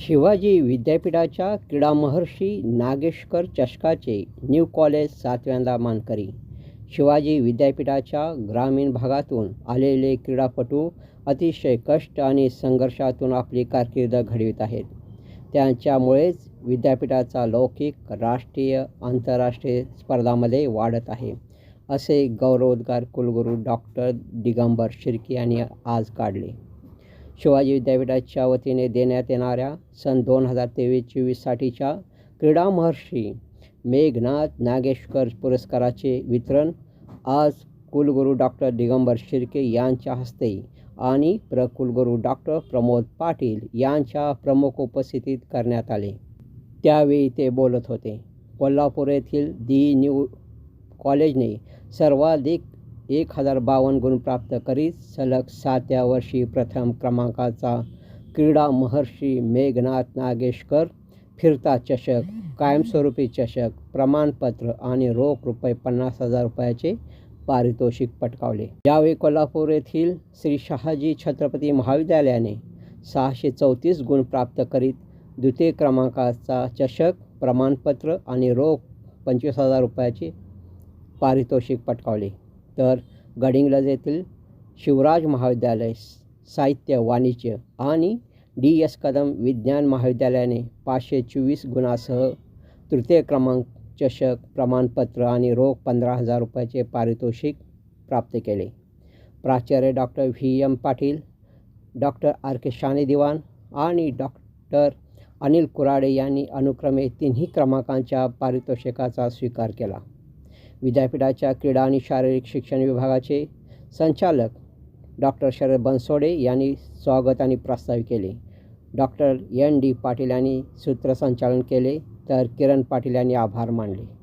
शिवाजी विद्यापीठाच्या क्रीडामहर्षी नागेशकर चषकाचे new college सातव्यांदा मानकरी. शिवाजी विद्यापीठाच्या ग्रामीण भागातून आलेले क्रीडापटू अतिशय कष्ट आणि संघर्षातून आपली कारकीर्द घडवित आहेत. त्यांच्यामुळेच विद्यापीठाचा लौकिक राष्ट्रीय आंतरराष्ट्रीय स्पर्धामध्ये वाढत आहे असे गौरवोद्गार कुलगुरू डॉक्टर दिगंबर शिर्के यांनी आज काढले. शिवाजी विद्यापीठाच्या वतीने देण्यात येणाऱ्या सन दोन हजार तेवीस चोवीससाठीच्या क्रीडा महर्षी मेघनाथ नागेशकर पुरस्काराचे वितरण आज कुलगुरू डॉक्टर दिगंबर शिर्के यांच्या हस्ते आणि प्रकुलगुरू डॉक्टर प्रमोद पाटील यांच्या प्रमुख उपस्थितीत करण्यात आले. त्यावेळी ते बोलत होते. कोल्हापूर येथील दी न्यू कॉलेजने सर्वाधिक एक हजार बावन्न गुण प्राप्त करीत सलग सातव्या वर्षी प्रथम क्रमांकाचा क्रीडा महर्षी मेघनाथ नागेशकर फिरता चषक कायमस्वरूपी चषक प्रमाणपत्र आणि रोख रुपये पन्नास हजार रुपयाचे पारितोषिक पटकावले. यावेळी कोल्हापूर येथील श्री शहाजी छत्रपती महाविद्यालयाने सहाशे चौतीस गुण प्राप्त करीत द्वितीय क्रमांकाचा चषक प्रमाणपत्र आणि रोख पंचवीस हजार रुपयाचे पारितोषिक पटकावले. तर गडिंग्लज येथील शिवराज महाविद्यालय साहित्य वाणिज्य आणि डी एस कदम विज्ञान महाविद्यालयाने पाचशे चोवीस गुणासह तृतीय क्रमांक चषक प्रमाणपत्र आणि रोख पंधरा हजार रुपयाचे पारितोषिक प्राप्त केले. प्राचार्य doctor V. M. Patil doctor R. K. Shane Diwan आणि डॉक्टर अनिल कुराडे यांनी अनुक्रमे तिन्ही क्रमांकांच्या पारितोषिकाचा स्वीकार केला. विद्यापीठाच्या क्रीडा आणि शारीरिक शिक्षण विभागाचे संचालक डॉक्टर शरद बनसोडे यांनी स्वागत आणि प्रस्ताव केले. Doctor N. डी. पाटील यांनी सूत्रसंचालन केले तर किरण पाटील यांनी आभार मानले.